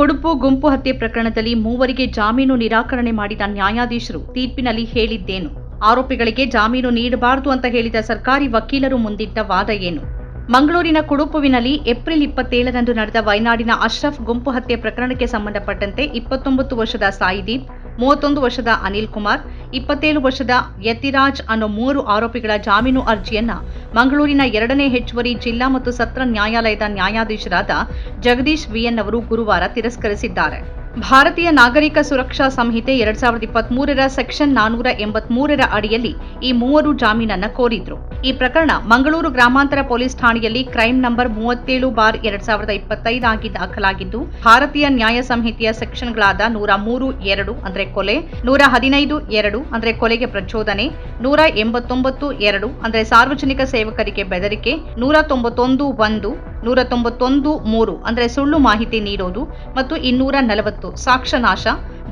ಕೊಡುಪು ಗುಂಪು ಹತ್ಯೆ ಪ್ರಕರಣದಲ್ಲಿ ಮೂವರಿಗೆ ಜಾಮೀನು ನಿರಾಕರಣೆ ಮಾಡಿದ ನ್ಯಾಯಾಧೀಶರು. ತೀರ್ಪಿನಲ್ಲಿ ಹೇಳಿದ್ದೇನು. ಆರೋಪಿಗಳಿಗೆ ಜಾಮೀನು ನೀಡಬಾರದು ಅಂತ ಹೇಳಿದ ಸರ್ಕಾರಿ ವಕೀಲರು ಮುಂದಿಟ್ಟ ವಾದ ಏನು. ಮಂಗಳೂರಿನ ಕುಡುಪುವಿನಲ್ಲಿ ಏಪ್ರಿಲ್ ಇಪ್ಪತ್ತೇಳರಂದು ನಡೆದ ವಯನಾಡಿನ ಅಶ್ರಫ್ ಗುಂಪು ಹತ್ಯೆ ಪ್ರಕರಣಕ್ಕೆ ಸಂಬಂಧಪಟ್ಟಂತೆ ಇಪ್ಪತ್ತೊಂಬತ್ತು ವರ್ಷದ ಸಾಯಿದೀಪ್ ಮೂವತ್ತೊಂದು ವರ್ಷದ ಅನಿಲ್ ಕುಮಾರ್, ಇಪ್ಪತ್ತೇಳು ವರ್ಷದ ಯತಿರಾಜ್ ಅನ್ನೋ ಮೂರು ಆರೋಪಿಗಳ ಜಾಮೀನು ಅರ್ಜಿಯನ್ನ ಮಂಗಳೂರಿನ ಎರಡನೇ ಹೆಚ್ಚುವರಿ ಜಿಲ್ಲಾ ಮತ್ತು ಸತ್ರ ನ್ಯಾಯಾಲಯದ ನ್ಯಾಯಾಧೀಶರಾದ ಜಗದೀಶ್ ವಿಎನ್ ಅವರು ಗುರುವಾರ ತಿರಸ್ಕರಿಸಿದ್ದಾರೆ. ಭಾರತೀಯ ನಾಗರಿಕ ಸುರಕ್ಷಾ ಸಂಹಿತೆ ಎರಡ್ ಸಾವಿರದ ಇಪ್ಪತ್ಮೂರರ ಸೆಕ್ಷನ್ ನಾನೂರ ಎಂಬತ್ಮೂರರ ಅಡಿಯಲ್ಲಿ ಈ ಮೂವರು ಜಾಮೀನನ್ನ ಕೋರಿದ್ರು. ಈ ಪ್ರಕರಣ ಮಂಗಳೂರು ಗ್ರಾಮಾಂತರ ಪೊಲೀಸ್ ಠಾಣೆಯಲ್ಲಿ ಕ್ರೈಂ ನಂಬರ್ ಮೂವತ್ತೇಳು ಬಾರ್ ಎರಡ್ ಸಾವಿರದ ಇಪ್ಪತ್ತೈದಾಗಿ ದಾಖಲಾಗಿದ್ದು, ಭಾರತೀಯ ನ್ಯಾಯ ಸಂಹಿತೆಯ ಸೆಕ್ಷನ್ಗಳಾದ ನೂರ ಮೂರು, ಎರಡು, ಅಂದ್ರೆ ಕೊಲೆ, ನೂರ ಹದಿನೈದು, ಎರಡು, ಅಂದ್ರೆ ಕೊಲೆಗೆ ಪ್ರಚೋದನೆ, ನೂರ ಎಂಬತ್ತೊಂಬತ್ತು, ಎರಡು, ಅಂದ್ರೆ ಸಾರ್ವಜನಿಕ ಸೇವಕರಿಗೆ ಬೆದರಿಕೆ, ನೂರ ತೊಂಬತ್ತೊಂದು, ಒಂದು ನೂರ ತೊಂಬತ್ತೊಂದು ಮೂರು ಅಂದ್ರೆ ಸುಳ್ಳು ಮಾಹಿತಿ ನೀಡೋದು ಮತ್ತು ಇನ್ನೂರ ನಲವತ್ತು ಸಾಕ್ಷ್ಯನಾಶ.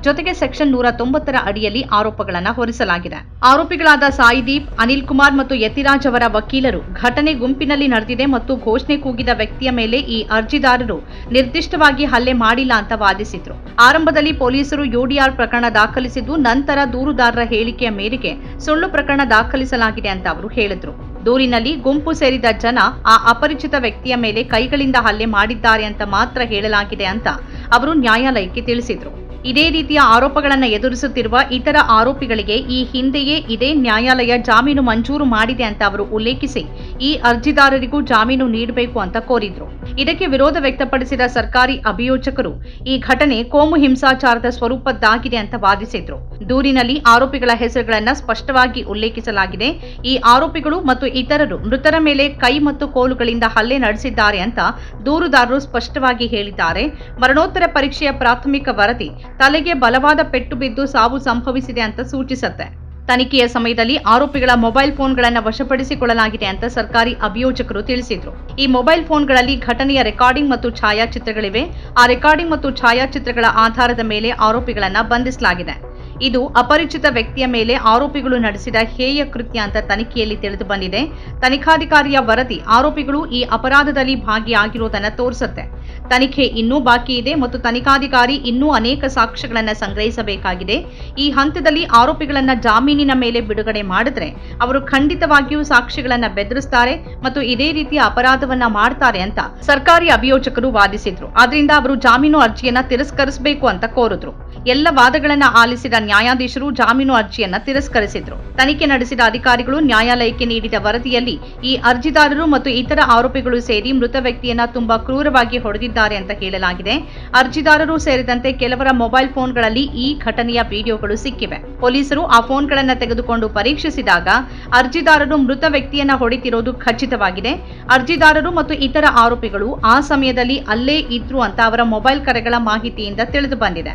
ಜೊತೆಗೆ ಸೆಕ್ಷನ್ ನೂರ ತೊಂಬತ್ತರ ಅಡಿಯಲ್ಲಿ ಆರೋಪಗಳನ್ನು ಹೊರಿಸಲಾಗಿದೆ. ಆರೋಪಿಗಳಾದ ಸಾಯಿದೀಪ್, ಅನಿಲ್ ಕುಮಾರ್ ಮತ್ತು ಯತಿರಾಜ್ ಅವರ ವಕೀಲರು ಘಟನೆ ಗುಂಪಿನಲ್ಲಿ ನಡೆದಿದೆ ಮತ್ತು ಘೋಷಣೆ ಕೂಗಿದ ವ್ಯಕ್ತಿಯ ಮೇಲೆ ಈ ಅರ್ಜಿದಾರರು ನಿರ್ದಿಷ್ಟವಾಗಿ ಹಲ್ಲೆ ಮಾಡಿಲ್ಲ ಅಂತ ವಾದಿಸಿದ್ರು. ಆರಂಭದಲ್ಲಿ ಪೊಲೀಸರು ಯುಡಿಆರ್ ಪ್ರಕರಣ ದಾಖಲಿಸಿದ್ದು, ನಂತರ ದೂರುದಾರರ ಹೇಳಿಕೆಯ ಮೇರೆಗೆ ಸುಳ್ಳು ಪ್ರಕರಣ ದಾಖಲಿಸಲಾಗಿದೆ ಅಂತ ಅವರು ಹೇಳಿದ್ರು. ದೂರಿನಲ್ಲಿ ಗುಂಪು ಸೇರಿದ ಜನ ಆ ಅಪರಿಚಿತ ವ್ಯಕ್ತಿಯ ಮೇಲೆ ಕೈಗಳಿಂದ ಹಲ್ಲೆ ಮಾಡಿದ್ದಾರೆ ಅಂತ ಮಾತ್ರ ಹೇಳಲಾಗಿದೆ ಅಂತ ಅವರು ನ್ಯಾಯಾಲಯಕ್ಕೆ ತಿಳಿಸಿದ್ರು. ಇದೇ ರೀತಿಯ ಆರೋಪಗಳನ್ನು ಎದುರಿಸುತ್ತಿರುವ ಇತರ ಆರೋಪಿಗಳಿಗೆ ಈ ಹಿಂದೆಯೇ ಇದೇ ನ್ಯಾಯಾಲಯ ಜಾಮೀನು ಮಂಜೂರು ಮಾಡಿದೆ ಅಂತ ಅವರು ಉಲ್ಲೇಖಿಸಿ ಈ ಅರ್ಜಿದಾರರಿಗೂ ಜಾಮೀನು ನೀಡಬೇಕು ಅಂತ ಕೋರಿದ್ರು. ಇದಕ್ಕೆ ವಿರೋಧ ವ್ಯಕ್ತಪಡಿಸಿದ ಸರ್ಕಾರಿ ಅಭಿಯೋಜಕರು ಈ ಘಟನೆ ಕೋಮು ಹಿಂಸಾಚಾರದ ಸ್ವರೂಪದ್ದಾಗಿದೆ ಅಂತ ವಾದಿಸಿದ್ರು. ದೂರಿನಲ್ಲಿ ಆರೋಪಿಗಳ ಹೆಸರುಗಳನ್ನು ಸ್ಪಷ್ಟವಾಗಿ ಉಲ್ಲೇಖಿಸಲಾಗಿದೆ. ಈ ಆರೋಪಿಗಳು ಮತ್ತು ಇತರರು ಮೃತರ ಮೇಲೆ ಕೈ ಮತ್ತು ಕೋಲುಗಳಿಂದ ಹಲ್ಲೆ ನಡೆಸಿದ್ದಾರೆ ಅಂತ ದೂರುದಾರರು ಸ್ಪಷ್ಟವಾಗಿ ಹೇಳಿದ್ದಾರೆ. ಮರಣೋತ್ತರ ಪರೀಕ್ಷೆಯ ಪ್ರಾಥಮಿಕ ವರದಿ ತಲೆಗೆ ಬಲವಾದ ಪೆಟ್ಟು ಬಿದ್ದು ಸಾವು ಸಂಭವಿಸಿದೆ ಅಂತ ಸೂಚಿಸುತ್ತೆ. ತನಿಖೆಯ ಸಮಯದಲ್ಲಿ ಆರೋಪಿಗಳ ಮೊಬೈಲ್ ಫೋನ್ಗಳನ್ನು ವಶಪಡಿಸಿಕೊಳ್ಳಲಾಗಿದೆ ಅಂತ ಸರ್ಕಾರಿ ಅಭಿಯೋಜಕರು ತಿಳಿಸಿದ್ರು. ಈ ಮೊಬೈಲ್ ಫೋನ್ಗಳಲ್ಲಿ ಘಟನೆಯ ರೆಕಾರ್ಡಿಂಗ್ ಮತ್ತು ಛಾಯಾಚಿತ್ರಗಳಿವೆ. ಆ ರೆಕಾರ್ಡಿಂಗ್ ಮತ್ತು ಛಾಯಾಚಿತ್ರಗಳ ಆಧಾರದ ಮೇಲೆ ಆರೋಪಿಗಳನ್ನು ಬಂಧಿಸಲಾಗಿದೆ. ಇದು ಅಪರಿಚಿತ ವ್ಯಕ್ತಿಯ ಮೇಲೆ ಆರೋಪಿಗಳು ನಡೆಸಿದ ಹೇಯ ಕೃತ್ಯ ಅಂತ ತನಿಖೆಯಲ್ಲಿ ತಿಳಿದು ಬಂದಿದೆ. ತನಿಖಾಧಿಕಾರಿಯ ವರದಿ, ಆರೋಪಿಗಳು ಈ ಅಪರಾಧದಲ್ಲಿ ಭಾಗಿಯಾಗಿರೋದನ್ನ ತೋರಿಸುತ್ತೆ. ತನಿಖೆ ಇನ್ನೂ ಬಾಕಿ ಇದೆ ಮತ್ತು ತನಿಖಾಧಿಕಾರಿ ಇನ್ನೂ ಅನೇಕ ಸಾಕ್ಷ್ಯಗಳನ್ನು ಸಂಗ್ರಹಿಸಬೇಕಾಗಿದೆ. ಈ ಹಂತದಲ್ಲಿ ಆರೋಪಿಗಳನ್ನ ಜಾಮೀನಿನ ಮೇಲೆ ಬಿಡುಗಡೆ ಮಾಡಿದ್ರೆ ಅವರು ಖಂಡಿತವಾಗಿಯೂ ಸಾಕ್ಷಿಗಳನ್ನ ಬೆದರಿಸ್ತಾರೆ ಮತ್ತು ಇದೇ ರೀತಿಯ ಅಪರಾಧವನ್ನ ಮಾಡ್ತಾರೆ ಅಂತ ಸರ್ಕಾರಿ ಅಭಿಯೋಜಕರು ವಾದಿಸಿದ್ರು. ಆದ್ರಿಂದ ಅವರು ಜಾಮೀನು ಅರ್ಜಿಯನ್ನ ತಿರಸ್ಕರಿಸಬೇಕು ಅಂತ ಕೋರಿದ್ರು. ಎಲ್ಲ ವಾದಗಳನ್ನ ಆಲಿಸಿದ ನ್ಯಾಯಾಧೀಶರು ಜಾಮೀನು ಅರ್ಜಿಯನ್ನ ತಿರಸ್ಕರಿಸಿದ್ರು. ತನಿಖೆ ನಡೆಸಿದ ಅಧಿಕಾರಿಗಳು ನ್ಯಾಯಾಲಯಕ್ಕೆ ನೀಡಿದ ವರದಿಯಲ್ಲಿ ಈ ಅರ್ಜಿದಾರರು ಮತ್ತು ಇತರ ಆರೋಪಿಗಳು ಸೇರಿ ಮೃತ ವ್ಯಕ್ತಿಯನ್ನ ತುಂಬಾ ಕ್ರೂರವಾಗಿ ಹೊಡೆದಿದ್ದಾರೆ ಅಂತ ಹೇಳಲಾಗಿದೆ. ಅರ್ಜಿದಾರರು ಸೇರಿದಂತೆ ಕೆಲವರ ಮೊಬೈಲ್ ಫೋನ್ಗಳಲ್ಲಿ ಈ ಘಟನೆಯ ವಿಡಿಯೋಗಳು ಸಿಕ್ಕಿವೆ. ಪೊಲೀಸರು ಆ ಫೋನ್ಗಳನ್ನು ತೆಗೆದುಕೊಂಡು ಪರೀಕ್ಷಿಸಿದಾಗ ಅರ್ಜಿದಾರರು ಮೃತ ವ್ಯಕ್ತಿಯನ್ನ ಹೊಡೆತಿರೋದು ಖಚಿತವಾಗಿದೆ. ಅರ್ಜಿದಾರರು ಮತ್ತು ಇತರ ಆರೋಪಿಗಳು ಆ ಸಮಯದಲ್ಲಿ ಅಲ್ಲೇ ಇದ್ರು ಅಂತ ಅವರ ಮೊಬೈಲ್ ಕರೆಗಳ ಮಾಹಿತಿಯಿಂದ ತಿಳಿದು ಬಂದಿದೆ.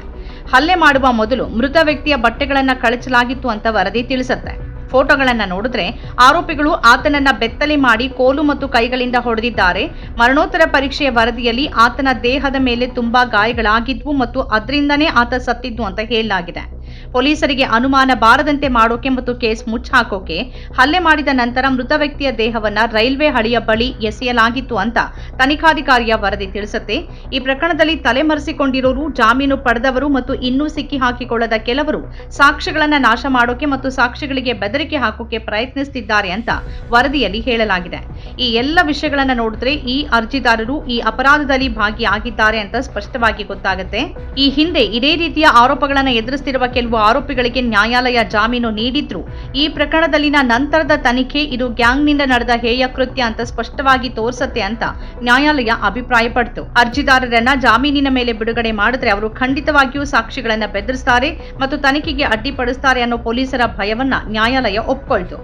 ಹಲ್ಲೆ ಮಾಡುವ ಮೊದಲು ಮೃತ ವ್ಯಕ್ತಿಯ ಬಟ್ಟೆಗಳನ್ನ ಕಳಚಲಾಗಿತ್ತು ಅಂತ ವರದಿ ತಿಳಿಸುತ್ತೆ. ಫೋಟೋಗಳನ್ನ ನೋಡಿದ್ರೆ ಆರೋಪಿಗಳು ಆತನನ್ನ ಬೆತ್ತಲೆ ಮಾಡಿ ಕೋಲು ಮತ್ತು ಕೈಗಳಿಂದ ಹೊಡೆದಿದ್ದಾರೆ. ಮರಣೋತ್ತರ ಪರೀಕ್ಷೆಯ ವರದಿಯಲ್ಲಿ ಆತನ ದೇಹದ ಮೇಲೆ ತುಂಬಾ ಗಾಯಗಳಾಗಿದ್ವು ಮತ್ತು ಅದರಿಂದನೇ ಆತ ಸತ್ತಿದ್ದು ಅಂತ ಹೇಳಲಾಗಿದೆ. ಪೊಲೀಸರಿಗೆ ಅನುಮಾನ ಬಾರದಂತೆ ಮಾಡೋಕೆ ಮತ್ತು ಕೇಸ್ ಮುಚ್ಚಾಕೋಕೆ ಹಲ್ಲೆ ಮಾಡಿದ ನಂತರ ಮೃತ ವ್ಯಕ್ತಿಯ ದೇಹವನ್ನ ರೈಲ್ವೆ ಹಳಿಯ ಬಳಿ ಎಸೆಯಲಾಗಿತ್ತು ಅಂತ ತನಿಖಾಧಿಕಾರಿಯ ವರದಿ ತಿಳಿಸುತ್ತೆ. ಈ ಪ್ರಕರಣದಲ್ಲಿ ತಲೆಮರೆಸಿಕೊಂಡಿರೋರು, ಜಾಮೀನು ಪಡೆದವರು ಮತ್ತು ಇನ್ನೂ ಸಿಕ್ಕಿ ಹಾಕಿಕೊಳ್ಳದ ಕೆಲವರು ಸಾಕ್ಷ್ಯಗಳನ್ನ ನಾಶ ಮಾಡೋಕೆ ಮತ್ತು ಸಾಕ್ಷಿಗಳಿಗೆ ಬೆದರಿಕೆ ಹಾಕೋಕೆ ಪ್ರಯತ್ನಿಸುತ್ತಿದ್ದಾರೆ ಅಂತ ವರದಿಯಲ್ಲಿ ಹೇಳಲಾಗಿದೆ. ಈ ಎಲ್ಲ ವಿಷಯಗಳನ್ನ ನೋಡಿದ್ರೆ ಈ ಅರ್ಜಿದಾರರು ಈ ಅಪರಾಧದಲ್ಲಿ ಭಾಗಿಯಾಗಿದ್ದಾರೆ ಅಂತ ಸ್ಪಷ್ಟವಾಗಿ ಗೊತ್ತಾಗುತ್ತೆ. ಈ ಹಿಂದೆ ಇದೇ ರೀತಿಯ ಆರೋಪಗಳನ್ನ ಎದುರಿಸುತ್ತಿರುವ ಕೆಲವು ಆರೋಪಿಗಳಿಗೆ ನ್ಯಾಯಾಲಯ ಜಾಮೀನು ನೀಡಿದ್ರು. ಈ ಪ್ರಕರಣದಲ್ಲಿನ ನಂತರದ ತನಿಖೆ ಇದು ಗ್ಯಾಂಗ್ನಿಂದ ನಡೆದ ಹೇಯ ಕೃತ್ಯ ಅಂತ ಸ್ಪಷ್ಟವಾಗಿ ತೋರಿಸತ್ತೆ ಅಂತ ನ್ಯಾಯಾಲಯ ಅಭಿಪ್ರಾಯಪಡ್ತು. ಅರ್ಜಿದಾರರನ್ನ ಜಾಮೀನಿನ ಮೇಲೆ ಬಿಡುಗಡೆ ಮಾಡಿದ್ರೆ ಅವರು ಖಂಡಿತವಾಗಿಯೂ ಸಾಕ್ಷಿಗಳನ್ನ ಬೆದರಿಸ್ತಾರೆ ಮತ್ತು ತನಿಖೆಗೆ ಅಡ್ಡಿಪಡಿಸ್ತಾರೆ ಅನ್ನೋ ಪೊಲೀಸರ ಭಯವನ್ನ ನ್ಯಾಯಾಲಯ ಒಪ್ಕೊಳ್ತು.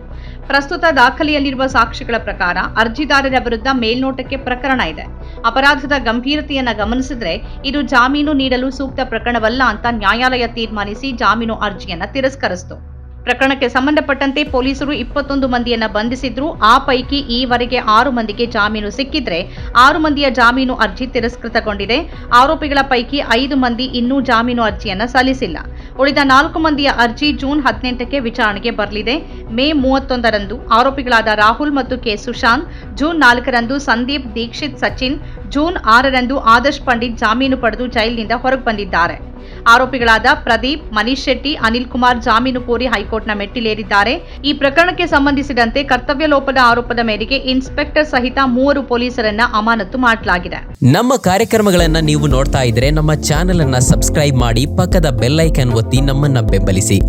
ಪ್ರಸ್ತುತ ದಾಖಲೆಯಲ್ಲಿರುವ ಸಾಕ್ಷಿಗಳ ಪ್ರಕಾರ ಅರ್ಜಿದಾರರ ವಿರುದ್ಧ ಮೇಲ್ನೋಟಕ್ಕೆ ಪ್ರಕರಣ ಇದೆ. ಅಪರಾಧದ ಗಂಭೀರತೆಯನ್ನು ಗಮನಿಸಿದ್ರೆ ಇದು ಜಾಮೀನು ನೀಡಲು ಸೂಕ್ತ ಪ್ರಕರಣವಲ್ಲ ಅಂತ ನ್ಯಾಯಾಲಯ ತೀರ್ಮಾನಿಸಿ ಜಾಮೀನು ಅರ್ಜಿಯನ್ನ ತಿರಸ್ಕರಿಸಿತು. ಪ್ರಕರಣಕ್ಕೆ ಸಂಬಂಧಪಟ್ಟಂತೆ ಪೊಲೀಸರು ಇಪ್ಪತ್ತೊಂದು ಮಂದಿಯನ್ನ ಬಂಧಿಸಿದ್ರು. ಆ ಪೈಕಿ ಈವರೆಗೆ ಆರು ಮಂದಿಗೆ ಜಾಮೀನು ಸಿಕ್ಕಿದ್ರೆ ಆರು ಮಂದಿಯ ಜಾಮೀನು ಅರ್ಜಿ ತಿರಸ್ಕೃತಗೊಂಡಿದೆ. ಆರೋಪಿಗಳ ಪೈಕಿ ಐದು ಮಂದಿ ಇನ್ನೂ ಜಾಮೀನು ಅರ್ಜಿಯನ್ನ ಸಲ್ಲಿಸಿಲ್ಲ. ಉಳಿದ ನಾಲ್ಕು ಮಂದಿಯ ಅರ್ಜಿ ಜೂನ್ ಹದಿನೆಂಟಕ್ಕೆ ವಿಚಾರಣೆಗೆ ಬರಲಿದೆ. ಮೇ ಮೂವತ್ತೊಂದರಂದು ಆರೋಪಿಗಳಾದ ರಾಹುಲ್ ಮತ್ತು ಕೆ. ಸುಶಾಂತ್, ಜೂನ್ ನಾಲ್ಕರಂದು ಸಂದೀಪ್, ದೀಕ್ಷಿತ್, ಸಚಿನ್ ಜೂನ್ ಆರರಂದು ಆದರ್ಶ್ ಪಂಡಿತ್ ಜಾಮೀನು ಪಡೆದು ಜೈಲಿನಿಂದ ಹೊರಗೆ ಬಂದಿದ್ದಾರೆ. ಆರೋಪಿಗಳಾದ ಪ್ರದೀಪ್, ಮನೀಶ್ ಶೆಟ್ಟಿ, ಅನಿಲ್ ಕುಮಾರ್ ಜಾಮೀನು ಕೋರಿ ಹೈಕೋರ್ಟ್ನ ಮೆಟ್ಟಿಲೇರಿದ್ದಾರೆ. ಈ ಪ್ರಕರಣಕ್ಕೆ ಸಂಬಂಧಿಸಿದಂತೆ ಕರ್ತವ್ಯ ಲೋಪದ ಆರೋಪದ ಮೇರೆಗೆ ಇನ್ಸ್ಪೆಕ್ಟರ್ ಸಹಿತ ಮೂವರು ಪೊಲೀಸರನ್ನ ಅಮಾನತು ಮಾಡಲಾಗಿದೆ. ನಮ್ಮ ಕಾರ್ಯಕ್ರಮಗಳನ್ನ ನೀವು ನೋಡ್ತಾ ಇದ್ರೆ ನಮ್ಮ ಚಾನೆಲ್ ಅನ್ನ ಸಬ್ಸ್ಕ್ರೈಬ್ ಮಾಡಿ ಪಕ್ಕದ ಬೆಲ್ಲೈಕನ್ ಒತ್ತಿ ನಮ್ಮನ್ನ ಬೆಂಬಲಿಸಿ.